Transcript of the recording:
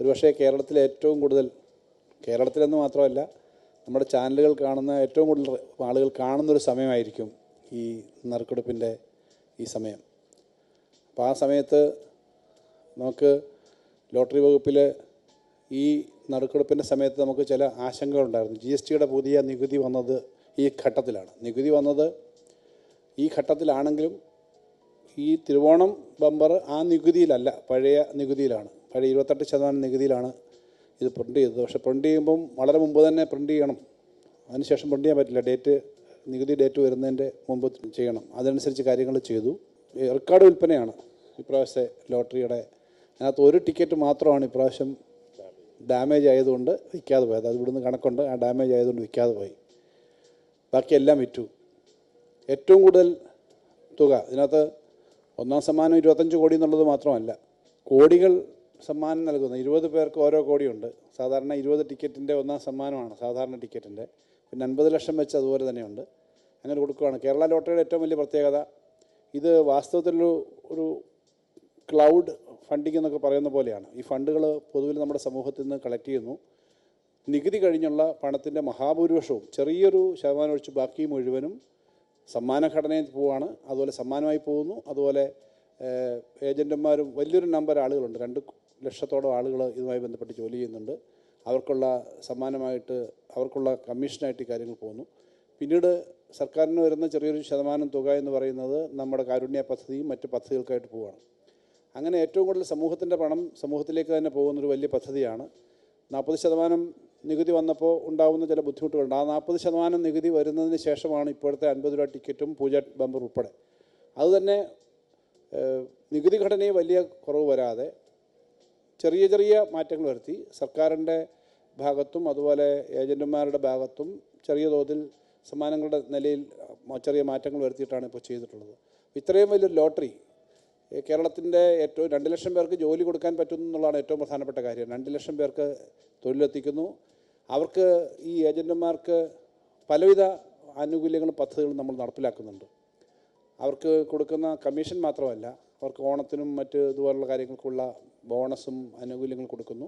ഒരുപക്ഷെ കേരളത്തിലെ ഏറ്റവും കൂടുതൽ കേരളത്തിലെന്ന് മാത്രമല്ല നമ്മുടെ ചാനലുകൾ കാണുന്ന ഏറ്റവും കൂടുതൽ ആളുകൾ കാണുന്നൊരു സമയമായിരിക്കും ഈ നറുക്കെടുപ്പിന്റെ ഈ സമയം. അപ്പോൾ ആ സമയത്ത് നമുക്ക് ലോട്ടറി വകുപ്പിൽ ഈ നറുക്കെടുപ്പിന്റെ സമയത്ത് നമുക്ക് ചില ആശങ്കകളുണ്ടായിരുന്നു ജി എസ് ടിയുടെ പുതിയ നികുതി വന്നത് ഈ ഘട്ടത്തിലാണ്. നികുതി വന്നത് ഈ ഘട്ടത്തിലാണെങ്കിലും ഈ തിരുവോണം ബമ്പർ ആ നികുതിയിലല്ല പഴയ നികുതിയിലാണ്. പഴയ ഇരുപത്തെട്ട് ശതമാനം നികുതിയിലാണ് ഇത് പ്രിന്റ് ചെയ്തത്. പക്ഷേ പ്രിന്റ് ചെയ്യുമ്പം വളരെ മുമ്പ് തന്നെ പ്രിന്റ് ചെയ്യണം. അതിനുശേഷം പ്രിന്റ് ചെയ്യാൻ പറ്റില്ല. ഡേറ്റ് നികുതി ഡേറ്റ് വരുന്നതിന്റെ മുമ്പ് ചെയ്യണം. അതനുസരിച്ച് കാര്യങ്ങൾ ചെയ്തു. റെക്കോർഡ് വിൽപ്പനയാണ് ഇപ്രാവശ്യത്തെ ലോട്ടറിയുടെ. അതിനകത്ത് ഒരു ടിക്കറ്റ് മാത്രമാണ് ഇപ്രാവശ്യം ഡാമേജ് ആയതുകൊണ്ട് വിൽക്കാതെ പോയത്. അത് ഇവിടുന്ന് കണക്കുണ്ട്. ആ ഡാമേജ് ആയതുകൊണ്ട് വിൽക്കാതെ പോയി. ബാക്കിയെല്ലാം വിറ്റു. ഏറ്റവും കൂടുതൽ തുക ഇതിനകത്ത് ഒന്നാം സമ്മാനം ഇരുപത്തഞ്ച് കോടി എന്നുള്ളത് മാത്രമല്ല കോടികൾ സമ്മാനം നൽകുന്നത് ഇരുപത് പേർക്ക് ഓരോ കോടിയുണ്ട്. സാധാരണ ഇരുപത് ടിക്കറ്റിന്റെ ഒന്നാം സമ്മാനമാണ് സാധാരണ ടിക്കറ്റിന്റെ പിന്നെ അൻപത് ലക്ഷം വെച്ച് അതുപോലെ തന്നെയുണ്ട്. അങ്ങനെ കൊടുക്കുകയാണ് കേരള ലോട്ടറിയുടെ ഏറ്റവും വലിയ പ്രത്യേകത ഇത് വാസ്തവത്തിലൊരു ഒരു ക്ലൗഡ് ഫണ്ടിങ് എന്നൊക്കെ പറയുന്ന പോലെയാണ്. ഈ ഫണ്ടുകൾ പൊതുവിൽ നമ്മുടെ സമൂഹത്തിൽ നിന്ന് കളക്ട് ചെയ്യുന്നു. നികുതി കഴിഞ്ഞുള്ള പണത്തിന്റെ മഹാഭൂരിപക്ഷവും ചെറിയൊരു ശതമാനം ഒഴിച്ച് ബാക്കി മുഴുവനും സമ്മാന ഘടനയിൽ പോവാണ്. അതുപോലെ സമ്മാനമായി പോകുന്നു. അതുപോലെ ഏജന്റുമാരും വലിയൊരു നമ്പർ ആളുകളുണ്ട്. രണ്ട് ലക്ഷത്തോളം ആളുകൾ ഇതുമായി ബന്ധപ്പെട്ട് ജോലി ചെയ്യുന്നുണ്ട്. അവർക്കുള്ള സമ്മാനമായിട്ട് അവർക്കുള്ള കമ്മീഷനായിട്ട് ഈ കാര്യങ്ങൾ പോകുന്നു. പിന്നീട് സർക്കാരിന് വരുന്ന ചെറിയൊരു ശതമാനം തുക എന്ന് പറയുന്നത് നമ്മുടെ കാരുണ്യ പദ്ധതിയും മറ്റ് പദ്ധതികൾക്കായിട്ട് പോവുകയാണ് അങ്ങനെ ഏറ്റവും കൂടുതൽ സമൂഹത്തിന്റെ പണം സമൂഹത്തിലേക്ക് തന്നെ പോകുന്നൊരു വലിയ പദ്ധതിയാണ്. നാൽപ്പത് ശതമാനം നികുതി വന്നപ്പോൾ ഉണ്ടാകുന്ന ചില ബുദ്ധിമുട്ടുകളുണ്ട്. ആ നാൽപ്പത് ശതമാനം നികുതി വരുന്നതിന് ശേഷമാണ് ഇപ്പോഴത്തെ അൻപത് രൂപ ടിക്കറ്റും പൂജ ബമ്പർ ഉൾപ്പെടെ. അതുതന്നെ നികുതി ഘടനയിൽ വലിയ കുറവ് വരാതെ ചെറിയ ചെറിയ മാറ്റങ്ങൾ വരുത്തി. സർക്കാരിന്റെ ഭാഗത്തും അതുപോലെ ഏജന്റുമാരുടെ ഭാഗത്തും ചെറിയ തോതിൽ സമ്മാനങ്ങളുടെ നിലയിൽ ചെറിയ മാറ്റങ്ങൾ വരുത്തിയിട്ടാണ് ഇപ്പോൾ ചെയ്തിട്ടുള്ളത്. ഇത്രയും വലിയൊരു ലോട്ടറി കേരളത്തിന്റെ ഏറ്റവും രണ്ട് ലക്ഷം പേർക്ക് ജോലി കൊടുക്കാൻ പറ്റുന്നു എന്നുള്ളതാണ് ഏറ്റവും പ്രധാനപ്പെട്ട കാര്യം. രണ്ട് ലക്ഷം പേർക്ക് തൊഴിലെത്തിക്കുന്നു. അവർക്ക് ഈ ഏജന്റുമാർക്ക് പലവിധ ആനുകൂല്യങ്ങളും പദ്ധതികളും നമ്മൾ നടപ്പിലാക്കുന്നുണ്ട്. അവർക്ക് കൊടുക്കുന്ന കമ്മീഷൻ മാത്രമല്ല അവർക്ക് ഓണത്തിനും മറ്റ് ഇതുപോലുള്ള കാര്യങ്ങൾക്കുള്ള ബോണസും ആനുകൂല്യങ്ങളും കൊടുക്കുന്നു.